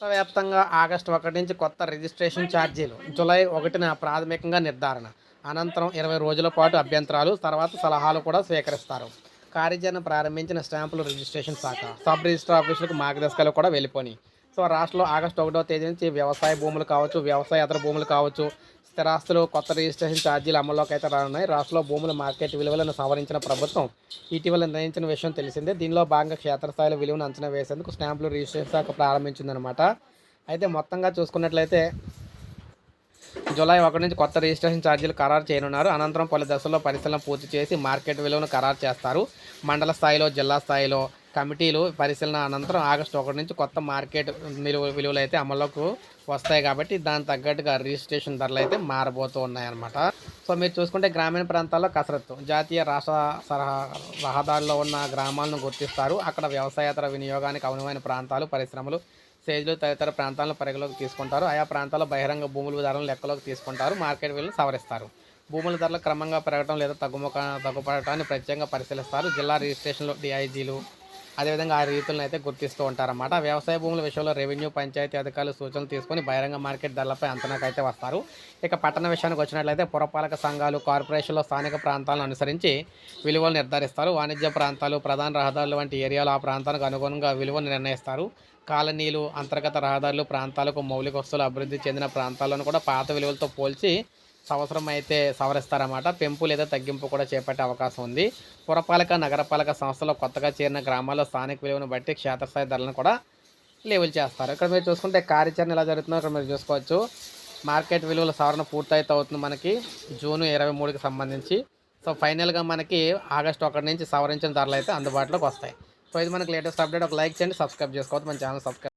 రాష్ట్రవ్యాప్తంగా ఆగస్టు ఒకటి నుంచి కొత్త రిజిస్ట్రేషన్ ఛార్జీలు జూలై ఒకటిన ప్రాథమికంగా నిర్ధారణ. అనంతరం ఇరవై రోజుల పాటు అభ్యంతరాలు తర్వాత సలహాలు కూడా స్వీకరిస్తారు. కార్యాచరణ ప్రారంభించిన స్టాంపులు రిజిస్ట్రేషన్ శాఖ సబ్ రిజిస్టర్ ఆఫీసులకు మార్గదర్శకాలు కూడా వెళ్ళిపోయి సో రాష్ట్రంలో ఆగస్టు ఒకటో తేదీ నుంచి వ్యవసాయ భూములు కావచ్చు వ్యవసాయేతర భూములు కావచ్చు స్థిరాస్తులు కొత్త రిజిస్ట్రేషన్ ఛార్జీలు అమల్లోకి అయితే రానున్నాయి. రాష్ట్రంలో భూముల మార్కెట్ విలువలను సవరించిన ప్రభుత్వం ఇటీవల నిర్ణయించిన విషయం తెలిసిందే. దీనిలో భాగంగా క్షేత్రస్థాయిలో విలువను అంచనా వేసేందుకు స్టాంపులు రిజిస్ట్రేషన్ శాఖ ప్రారంభించిందనమాట అయితే మొత్తంగా చూసుకున్నట్లయితే జూలై ఒకటి నుంచి కొత్త రిజిస్ట్రేషన్ ఛార్జీలు ఖరారు చేయనున్నారు. అనంతరం పలు దశల్లో పరిశీలన పూర్తి చేసి మార్కెట్ విలువను ఖరారు చేస్తారు. మండల స్థాయిలో జిల్లా స్థాయిలో కమిటీలు పరిశీలన అనంతరం ఆగస్టు ఒకటి నుంచి కొత్త మార్కెట్ విలువ విలువలు అయితే అమలుకు వస్తాయి కాబట్టి దానికి తగ్గట్టుగా రిజిస్ట్రేషన్ ధరలు అయితే మారబోతూ ఉన్నాయన్నమాట. సో మీరు చూసుకుంటే గ్రామీణ ప్రాంతాల్లో కసరత్తు. జాతీయ రాష్ట్ర సరహా రహదారిలో ఉన్న గ్రామాలను గుర్తిస్తారు. అక్కడ వ్యవసాయేతర వినియోగానికి అనువైన ప్రాంతాలు పరిశ్రమలు సేజ్లు తదితర ప్రాంతాలను పరిగణలోకి తీసుకుంటారు. ఆయా ప్రాంతాల్లో బహిరంగ భూముల ధరలను లెక్కలోకి తీసుకుంటారు. మార్కెట్ విలువలు సవరిస్తారు. భూముల ధరలు క్రమంగా పెరగడం లేదా తగ్గుముఖ తగ్గుపడటాన్ని ప్రత్యేకంగా పరిశీలిస్తారు. జిల్లా రిజిస్ట్రేషన్లో డిఐజీలు అదేవిధంగా ఆ రీతులను అయితే గుర్తిస్తూ ఉంటారన్నమాట. వ్యవసాయ భూముల విషయంలో రెవెన్యూ పంచాయతీ అధికారులు సూచనలు తీసుకొని బహిరంగ మార్కెట్ ధరలపై అంతనాకైతే వస్తారు. ఇక పట్టణ విషయానికి వచ్చినట్లయితే పురపాలక సంఘాలు కార్పొరేషన్లో స్థానిక ప్రాంతాలను అనుసరించి విలువలు నిర్ధారిస్తారు. వాణిజ్య ప్రాంతాలు ప్రధాన రహదారులు వంటి ఏరియాలు ఆ ప్రాంతానికి అనుగుణంగా విలువను నిర్ణయిస్తారు. కాలనీలు అంతర్గత రహదారులు ప్రాంతాలకు మౌలిక వస్తువులు అభివృద్ధి చెందిన ప్రాంతాలను కూడా పాత విలువలతో పోల్చి సంవత్సరం అయితే సవరిస్తారన్నమాట. పెంపు లేదా తగ్గింపు కూడా చేపట్టే అవకాశం ఉంది. పురపాలక నగరపాలక సంస్థలో కొత్తగా చేరిన గ్రామాల్లో స్థానిక విలువను బట్టి క్షేత్రస్థాయి ధరలను కూడా లేబుల్ చేస్తారు. ఇక్కడ మీరు చూసుకుంటే కార్యాచరణ ఎలా జరుగుతుందో ఇక్కడ మీరు చూసుకోవచ్చు. మార్కెట్ విలువల సవరణ పూర్తయితే అవుతుంది మనకి జూన్ ఇరవై మూడుకి సంబంధించి. సో ఫైనల్గా మనకి ఆగస్ట్ ఒకటి నుంచి సవరించిన ధరలు అయితే అందుబాటులోకి వస్తాయి. సో ఇది మనకి లేటెస్ట్ అప్డేట్. ఒక లైక్ చేయండి సబ్స్క్రైబ్ చేసుకోవచ్చు మన ఛానల్ సబ్స్క్రైబ్